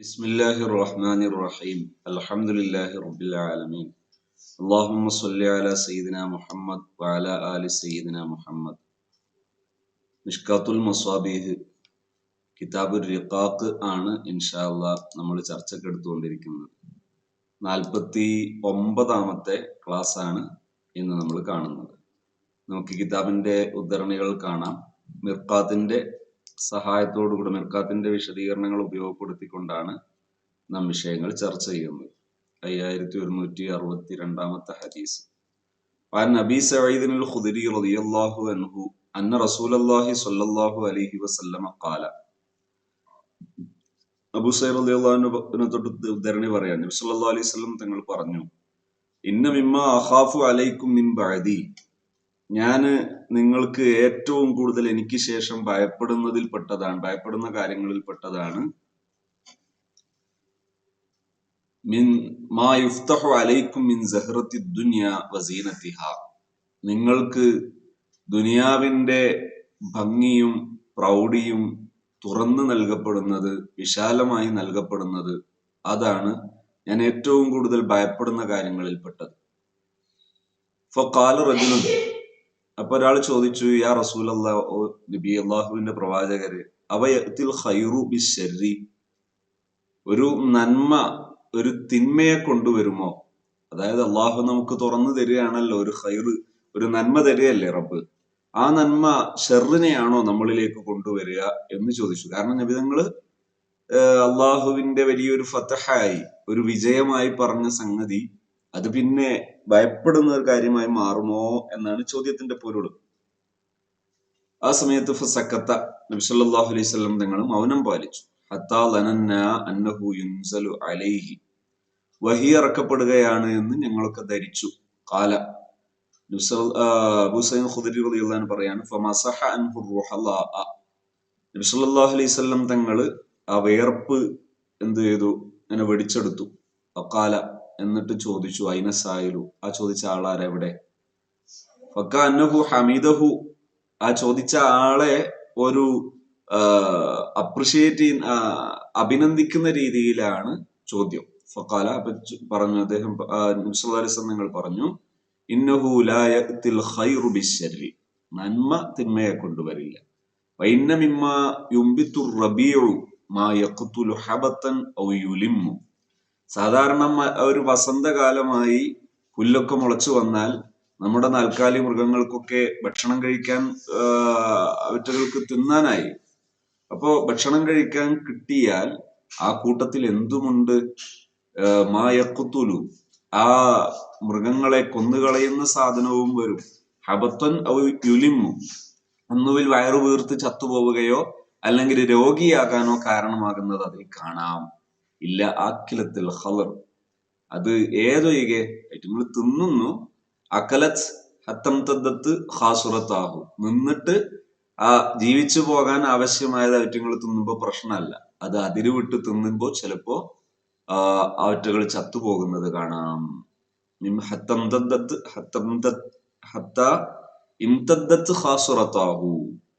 بسم الله الرحمن الرحيم الحمد لله رب العالمين اللهم صل على سيدنا محمد وعلى آل سيدنا محمد മിഷ്കാത്തുൽ മസ്വാബീഹ് കിതാബുൽ റിഖാഖ് ആണ് ഇൻഷാല്ല നമ്മൾ ചർച്ചയ്ക്ക് എടുത്തുകൊണ്ടിരിക്കുന്നത് നാൽപ്പത്തി ഒമ്പതാമത്തെ ക്ലാസ് ആണ് ഇന്ന് നമ്മൾ കാണുന്നത് നമുക്ക് കിതാബിന്റെ ഉദ്ധരണികൾ കാണാം മിർക്കാത്തിന്റെ സഹായത്തോടുകൂടി മിർക്കാത്തിന്റെ വിശദീകരണങ്ങൾ ഉപയോഗപ്പെടുത്തിക്കൊണ്ടാണ് നാം വിഷയങ്ങൾ ചർച്ച ചെയ്യുന്നത് അയ്യായിരത്തി ഒരുന്നൂറ്റി അറുപത്തി രണ്ടാമത്തെ ഹദീസ് عن أبي سعيد الخدري رضي الله عنه أن رسول الله صلى الله عليه وسلم قال അബു സൈർ അള്ളാഹുവിനെ തൊട്ട് ഉദ്ധരണി പറയാൻ നബി സല്ലല്ലാഹു അലൈഹി വസല്ലം തങ്ങൾ പറഞ്ഞു ഇന്ന മിമ്മ അഖാഫു അലൈക്കും മിൻ ബഅദി ഞാൻ നിങ്ങൾക്ക് ഏറ്റവും കൂടുതൽ എനിക്ക് ശേഷം ഭയപ്പെടുന്നതിൽ പെട്ടതാണ് ഭയപ്പെടുന്ന കാര്യങ്ങളിൽ പെട്ടതാണ്. മിൻ മാ യുഫ്തഹു അലൈക്കും മിൻ സഹ്റത്തി ദുനിയ വസീനത്തിഹ നിങ്ങൾക്ക് ദുനിയാവിന്റെ ഭംഗിയും പ്രൗഢിയും തുറന്നു നൽകപ്പെടുന്നത് വിശാലമായി നൽകപ്പെടുന്നത് അതാണ് ഞാൻ ഏറ്റവും കൂടുതൽ ഭയപ്പെടുന്ന കാര്യങ്ങളിൽ പെട്ടത്. ഇപ്പൊ റജുലും അപ്പൊ ഒരാൾ ചോദിച്ചു യാ റസൂൽ നബി അള്ളാഹുവിന്റെ പ്രവാചകര് അവയത്തിൽ ഖൈറു ബി ഷെറി ഒരു നന്മ ഒരു തിന്മയെ കൊണ്ടുവരുമോ? അതായത് അള്ളാഹു നമുക്ക് തുറന്നു തരികയാണല്ലോ ഒരു ഖൈറ് ഒരു നന്മ തരികയല്ലേ റബ്ബ്? ആ നന്മ ഷെറിനെയാണോ നമ്മളിലേക്ക് കൊണ്ടുവരിക എന്ന് ചോദിച്ചു. കാരണം നബിതങ്ങൾ അള്ളാഹുവിന്റെ വലിയൊരു ഫതഹായി ഒരു വിജയമായി പറഞ്ഞ സംഗതി അത് പിന്നെ ഭയപ്പെടുന്ന ഒരു കാര്യമായി മാറുമോ എന്നാണ് ചോദ്യത്തിന്റെ പൊരുൾ ആ സമയത്ത് ഫസക്കത്ത നബി സല്ലല്ലാഹു അലൈഹി വസല്ലം തങ്ങൾ മൗനം പാലിച്ചു. ഹത്താ യുൻസലു അലൈഹി. വഹി ഇറക്കപ്പെടുകയാണ് എന്ന് ഞങ്ങളൊക്കെ ധരിച്ചു. കാല. അബൂസൈൻ ഖുദരി പറയാണ് ഫമസഹ അൻഹു നബി സല്ലല്ലാഹു അലൈഹി വസല്ലം ആ വേർപ്പ് എന്ത് ചെയ്തു? അങ്ങനെ വെടിച്ചെടുത്തു. അക്കാല എന്നിട്ട് ചോദിച്ചു അയിനസായിലു ആ ചോദിച്ച ആളാരെവിടെ? ഫക്ക അന്നഹു ഹമീദഹു. ആ ചോദിച്ച ആളെ ഒരു അപ്രിഷിയേറ്റ് ചെയ്യുന്ന അഭിനന്ദിക്കുന്ന രീതിയിലാണ് ചോദ്യം. ഫക്കാല അപ്പൊ പറഞ്ഞു അദ്ദേഹം നിങ്ങൾ പറഞ്ഞു ഇന്നഹു ലായത്തിൽ ഖൈറു ബിശ്ശരി. നന്മ തിന്മയെ കൊണ്ടുവരില്ല. വൈന്ന മിമ്മ യുംബിത്തു റബീഉ മാ യഖ്തുലു ഹബത്തൻ ഔ യുലിമ്മു. സാധാരണ ഒരു വസന്തകാലമായി പുല്ലൊക്കെ മുളച്ചു വന്നാൽ നമ്മുടെ നാൽക്കാലി മൃഗങ്ങൾക്കൊക്കെ ഭക്ഷണം കഴിക്കാൻ അവറ്റകൾക്ക് തിന്നാനായി. അപ്പോ ഭക്ഷണം കഴിക്കാൻ കിട്ടിയാൽ ആ കൂട്ടത്തിൽ എന്തുമുണ്ട്? മായക്കുത്തുലു ആ മൃഗങ്ങളെ കൊന്നുകളയുന്ന സാധനവും വരും. ഹബത്തൻ യുലിമു. ഒന്നുവിൽ വയറു വീർത്ത് ചത്തുപോവുകയോ അല്ലെങ്കിൽ രോഗിയാകാനോ കാരണമാകുന്നത് അതിൽ കാണാം. ഇല്ല ആക്കിലത്തിൽ ഹലർ അത് ഏതൊഴികെ നമ്മൾ തിന്നുന്നു. അക്കലത്ത് ഹത്തം തദ്ദത്ത് ഹാസുറത്താഹു നിന്നിട്ട് ആ ജീവിച്ചു പോകാൻ ആവശ്യമായത് അവറ്റങ്ങൾ തിന്നുമ്പോ പ്രശ്നമല്ല. അത് അതിര് വിട്ട് തിന്നുമ്പോ ചിലപ്പോ അവറ്റകൾ ചത്തുപോകുന്നത് കാണാം. ഹത്തം തദ്ദത്ത് ഹത്തം ഹത്ത ഇംതദ്ദത്ത് ഹാസുറത്താഹു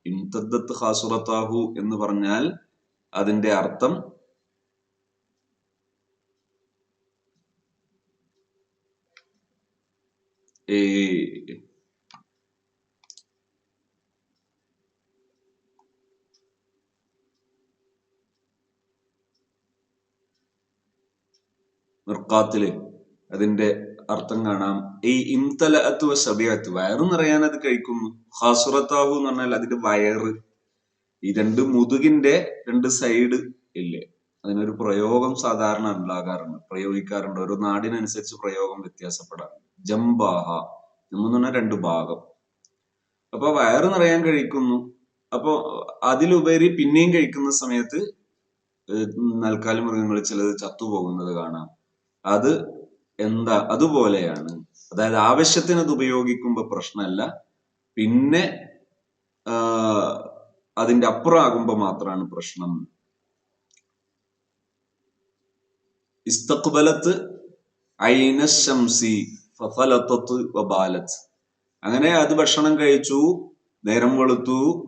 ഇംതദ്ദത്ത് ഹാസുറത്താഹു എന്ന് പറഞ്ഞാൽ അതിന്റെ അർത്ഥം ഈ മിർക്കാത്തിൽ അതിന്റെ അർത്ഥം കാണാം. ഈ ഇംതലഅത്ത് സബിയത്ത് വയറ് നിറയാൻ അത് കഴിക്കുന്നു. ഹാസുറത്താവു എന്ന് പറഞ്ഞാൽ അതിന്റെ വയറ്. ഈ രണ്ട് മുതുകിന്റെ രണ്ട് സൈഡ് ഇല്ലേ? അതിനൊരു പ്രയോഗം സാധാരണ ഉണ്ടാകാറുണ്ട് പ്രയോഗിക്കാറുണ്ട്. ഓരോ നാടിനനുസരിച്ച് പ്രയോഗം വ്യത്യാസപ്പെടാറുണ്ട്. ജംബാഹ എന്ന് പറഞ്ഞാൽ രണ്ട് ഭാഗം. അപ്പൊ വയറ് നിറയാൻ കഴിക്കുന്നു. അപ്പൊ അതിലുപരി പിന്നെയും കഴിക്കുന്ന സമയത്ത് നൽക്കാലി മൃഗങ്ങൾ ചിലത് ചത്തുപോകുന്നത് കാണാം. അത് എന്താ അതുപോലെയാണ്. അതായത് ആവശ്യത്തിന് അത് ഉപയോഗിക്കുമ്പോ പ്രശ്നമല്ല. പിന്നെ അതിന്റെ അപ്പുറം ആകുമ്പോ മാത്രമാണ് പ്രശ്നം. ഇസ്തഖ്ബലത്ത് ഐനശംസി ഫലത്തത്ത് വബാലത്ത്. അങ്ങനെ അത് ഭക്ഷണം കഴിച്ചു നേരം വെളുത്തു.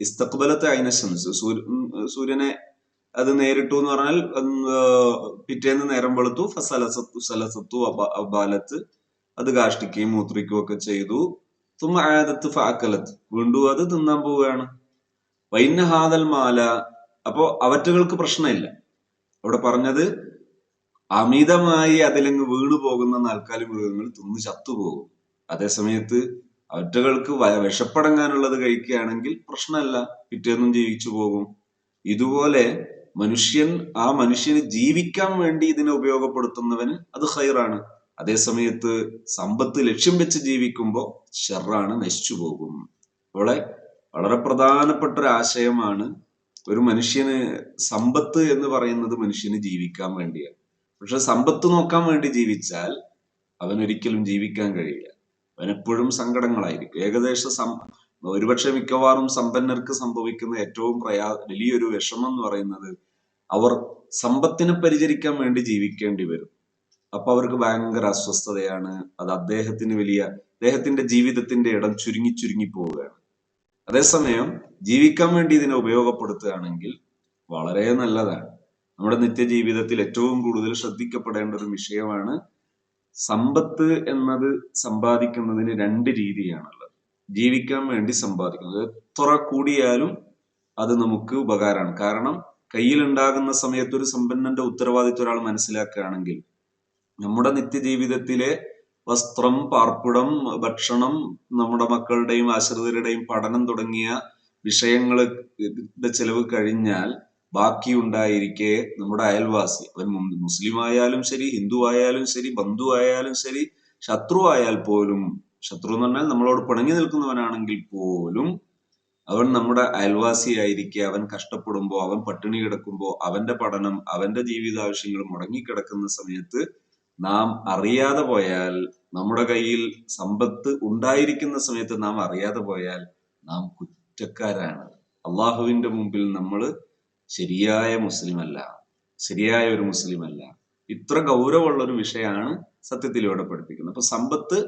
ഇസ്തഖ്ബലത്ത് ഐനശംസ് സൂര്യ സൂര്യനെ അത് നേരിട്ടു എന്ന് പറഞ്ഞാൽ പിറ്റേന്ന് നേരം വെളുത്തു ഫസലസത്തു സലസത്തു അബ- അബാലത്ത് അത് കാഷ്ടിക്കുകയും മൂത്രിക്കുകയും ഒക്കെ ചെയ്തു. തുമ്മ ആദത്ത് ഫാക്കലത്ത് വീണ്ടും അത് തിന്നാൻ പോവുകയാണ്. വൈന്ന ഹാദൽ മാല. അപ്പോ അവറ്റകൾക്ക് പ്രശ്നമില്ല. അവിടെ പറഞ്ഞത് അമിതമായി അതിലങ്ങ് വീണു പോകുന്ന നാൽക്കാലി മൃഗങ്ങൾ തിന്ന് ചത്തുപോകും അതേസമയത്ത് അവറ്റകൾക്ക് വ- വിശപ്പടങ്ങാനുള്ളത് കഴിക്കുകയാണെങ്കിൽ പ്രശ്നമല്ല. പിറ്റേന്നും ജീവിച്ചു പോകും. ഇതുപോലെ മനുഷ്യൻ ആ മനുഷ്യന് ജീവിക്കാൻ വേണ്ടി ഇതിനെ ഉപയോഗപ്പെടുത്തുന്നവന് അത് ഹൈറാണ് അതേസമയത്ത് സമ്പത്ത് ലക്ഷ്യം വെച്ച് ജീവിക്കുമ്പോൾ ഷെറാണ് നശിച്ചു പോകും. ഇവിടെ വളരെ പ്രധാനപ്പെട്ട ഒരു ആശയമാണ് ഒരു മനുഷ്യന് സമ്പത്ത് എന്ന് പറയുന്നത് മനുഷ്യന് ജീവിക്കാൻ വേണ്ടിയാണ്. പക്ഷെ സമ്പത്ത് നോക്കാൻ വേണ്ടി ജീവിച്ചാൽ അവൻ ഒരിക്കലും ജീവിക്കാൻ കഴിയില്ല. അവൻ എപ്പോഴും സങ്കടങ്ങളായിരിക്കും. ഏകദേശ സം ഒരുപക്ഷെ മിക്കവാറും സമ്പന്നർക്ക് സംഭവിക്കുന്ന ഏറ്റവും പ്രയാ വലിയൊരു വിഷമം എന്ന് പറയുന്നത് അവർ സമ്പത്തിനെ പരിചരിക്കാൻ വേണ്ടി ജീവിക്കേണ്ടി വരും. അപ്പൊ അവർക്ക് ഭയങ്കര അസ്വസ്ഥതയാണ്. അത് അദ്ദേഹത്തിന് വലിയ അദ്ദേഹത്തിന്റെ ജീവിതത്തിന്റെ ഇടം ചുരുങ്ങി ചുരുങ്ങി പോവുകയാണ്. അതേസമയം ജീവിക്കാൻ വേണ്ടി ഇതിനെ ഉപയോഗപ്പെടുത്തുകയാണെങ്കിൽ വളരെ നല്ലതാണ്. നമ്മുടെ നിത്യജീവിതത്തിൽ ഏറ്റവും കൂടുതൽ ശ്രദ്ധിക്കപ്പെടേണ്ട ഒരു വിഷയമാണ് സമ്പത്ത് എന്നത് സമ്പാദിക്കുന്നതിന് രണ്ട് രീതിയാണുള്ളത്. ജീവിക്കാൻ വേണ്ടി സമ്പാദിക്കുന്നത്. എത്ര കൂടിയാലും അത് നമുക്ക് ഉപകാരമാണ്. കാരണം കയ്യിലുണ്ടാകുന്ന സമയത്ത് ഒരു സമ്പന്നന്റെ ഉത്തരവാദിത്വം ഒരാൾ മനസ്സിലാക്കുകയാണെങ്കിൽ നമ്മുടെ നിത്യജീവിതത്തിലെ വസ്ത്രം പാർപ്പിടം ഭക്ഷണം നമ്മുടെ മക്കളുടെയും ആശ്രിതരുടെയും പഠനം തുടങ്ങിയ വിഷയങ്ങളുടെ ചെലവ് കഴിഞ്ഞാൽ ബാക്കി ഉണ്ടായിരിക്കെ നമ്മുടെ അയൽവാസി. അവൻ മുസ്ലിം ആയാലും ശരി ഹിന്ദു ആയാലും ശരി ബന്ധു ആയാലും ശരി ശത്രു ആയാൽ പോലും ശത്രു എന്ന് പറഞ്ഞാൽ നമ്മളോട് പിണങ്ങി നിൽക്കുന്നവനാണെങ്കിൽ പോലും അവൻ നമ്മുടെ അയൽവാസി ആയിരിക്കെ അവൻ കഷ്ടപ്പെടുമ്പോൾ അവൻ പട്ടിണി കിടക്കുമ്പോൾ അവന്റെ പഠനം അവന്റെ ജീവിതാവശ്യങ്ങൾ മുടങ്ങിക്കിടക്കുന്ന സമയത്ത് നാം അറിയാതെ പോയാൽ നമ്മുടെ കയ്യിൽ സമ്പത്ത് ഉണ്ടായിരിക്കുന്ന സമയത്ത് നാം അറിയാതെ പോയാൽ നാം കുറ്റക്കാരാണ്. അള്ളാഹുവിന്റെ മുമ്പിൽ നമ്മൾ ശരിയായ മുസ്ലിം അല്ല ശരിയായ ഒരു മുസ്ലിം അല്ല ഇത്ര ഗൗരവമുള്ള ഒരു വിഷയമാണ് സത്യത്തിൽ ഇവിടെ പഠിപ്പിക്കുന്നത്. അപ്പൊ സമ്പത്ത്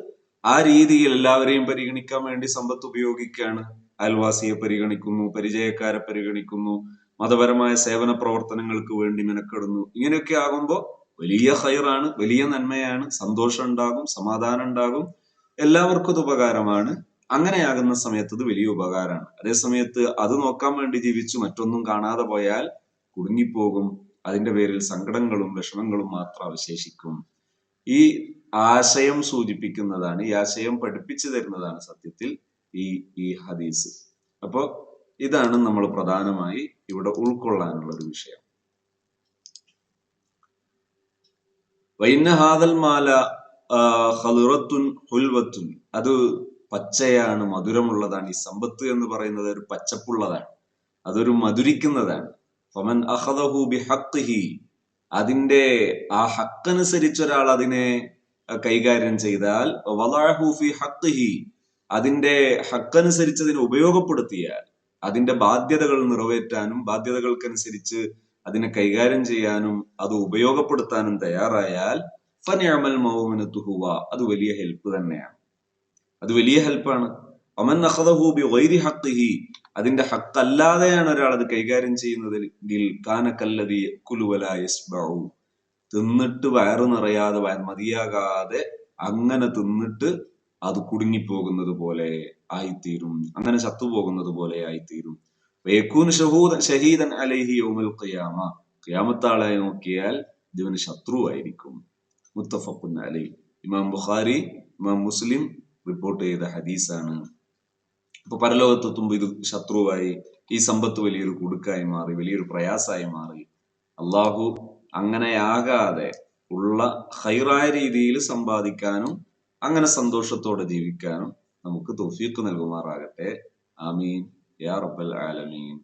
ആ രീതിയിൽ എല്ലാവരെയും പരിഗണിക്കാൻ വേണ്ടി സമ്പത്ത് ഉപയോഗിക്കുകയാണ്. അയൽവാസിയെ പരിഗണിക്കുന്നു പരിചയക്കാരെ പരിഗണിക്കുന്നു മതപരമായ സേവന പ്രവർത്തനങ്ങൾക്ക് വേണ്ടി മെനക്കെടുന്നു. ഇങ്ങനെയൊക്കെ ആകുമ്പോൾ വലിയ ഹൈറാണ് വലിയ നന്മയാണ് സന്തോഷം ഉണ്ടാകും സമാധാനം ഉണ്ടാകും എല്ലാവർക്കും ഇത് ഉപകാരമാണ്. അങ്ങനെയാകുന്ന സമയത്ത് ഇത് വലിയ ഉപകാരമാണ്. അതേസമയത്ത് അത് നോക്കാൻ വേണ്ടി ജീവിച്ചു മറ്റൊന്നും കാണാതെ പോയാൽ കുടുങ്ങിപ്പോകും. അതിന്റെ പേരിൽ സങ്കടങ്ങളും വിഷമങ്ങളും മാത്രം അവശേഷിക്കും. ഈ ആശയം സൂചിപ്പിക്കുന്നതാണ് ഈ ആശയം പഠിപ്പിച്ചു തരുന്നതാണ് സത്യത്തിൽ ഈ ഈ ഹദീസ്. അപ്പോ ഇതാണ് നമ്മൾ പ്രധാനമായി ഇവിടെ ഉൾക്കൊള്ളാനുള്ള ഒരു വിഷയം. വൈന്ന ഹാദൽ മാല ഹലുറത്തുൻ ഹുൽവത്തുൻ. അത് പച്ചയാണ് മധുരമുള്ളതാണ്. ഈ സമ്പത്ത് എന്ന് പറയുന്നത് ഒരു പച്ചപ്പുള്ളതാണ്. അതൊരു മധുരിക്കുന്നതാണ്. ഫമൻ അഹദഹു ബിഹഖിഹി അതിന്റെ ആ ഹക്കനുസരിച്ച് ഒരാൾ അതിനെ കൈകാര്യം ചെയ്താൽ വദഅഹു ഫി ഹഖിഹി അതിന്റെ ഹക്കനുസരിച്ച് അതിനെ ഉപയോഗപ്പെടുത്തിയാൽ അതിന്റെ ബാധ്യതകൾ നിറവേറ്റാനും ബാധ്യതകൾക്കനുസരിച്ച് അതിനെ കൈകാര്യം ചെയ്യാനും അത് ഉപയോഗപ്പെടുത്താനും തയ്യാറായാൽ ഫനിയമൽ മൗമിനത്തുഹുവ. അത് വലിയ ഹെൽപ്പ് തന്നെയാണ്. അത് വലിയ ഹെൽപ്പാണ്. ഒമൻ അഖദഹു വൈരി ഹക്കിഹി അതിന്റെ ഹക്കല്ലാതെയാണ് ഒരാൾ അത് കൈകാര്യം ചെയ്യുന്നതെങ്കിൽ കാനക്കല്ലതി കുലുവല യസ്ബഉ. തിന്നിട്ട് വയറു നിറയാതെ മതിയാകാതെ അങ്ങനെ തിന്നിട്ട് അത് കുടുങ്ങിപ്പോകുന്നത് പോലെ ആയിത്തീരും. അങ്ങനെ ചത്തുപോകുന്നത് പോലെ ആയിത്തീരും. വയക്കൂൻ ഷഹൂദൻ ഷഹീദൻ അലൈഹി യൗമൽ ഖിയാമ. ഖിയാമത്താളെ നോക്കിയാൽ ഇതിവന് ശത്രുവായിരിക്കും. മുത്തഫക്കുൻ അലൈ ഇമാം ബുഖാരി ഇമാം മുസ്ലിം റിപ്പോർട്ട് ചെയ്ത ഹദീസാണ്. അപ്പൊ പരലോകത്തെത്തുമ്പോൾ ഇത് ശത്രുവായി ഈ സമ്പത്ത് വലിയൊരു കുടുക്കായി മാറി വലിയൊരു പ്രയാസമായി മാറി. അള്ളാഹു അങ്ങനെയാകാതെ ഉള്ള ഹൈറായ രീതിയിൽ സമ്പാദിക്കാനും അങ്ങനെ സന്തോഷത്തോടെ ജീവിക്കാനും നമുക്ക് തൗഫീഖ് നൽകുമാറാകട്ടെ. ആമീൻ. യാ റബ്ബൽ ആലമീൻ.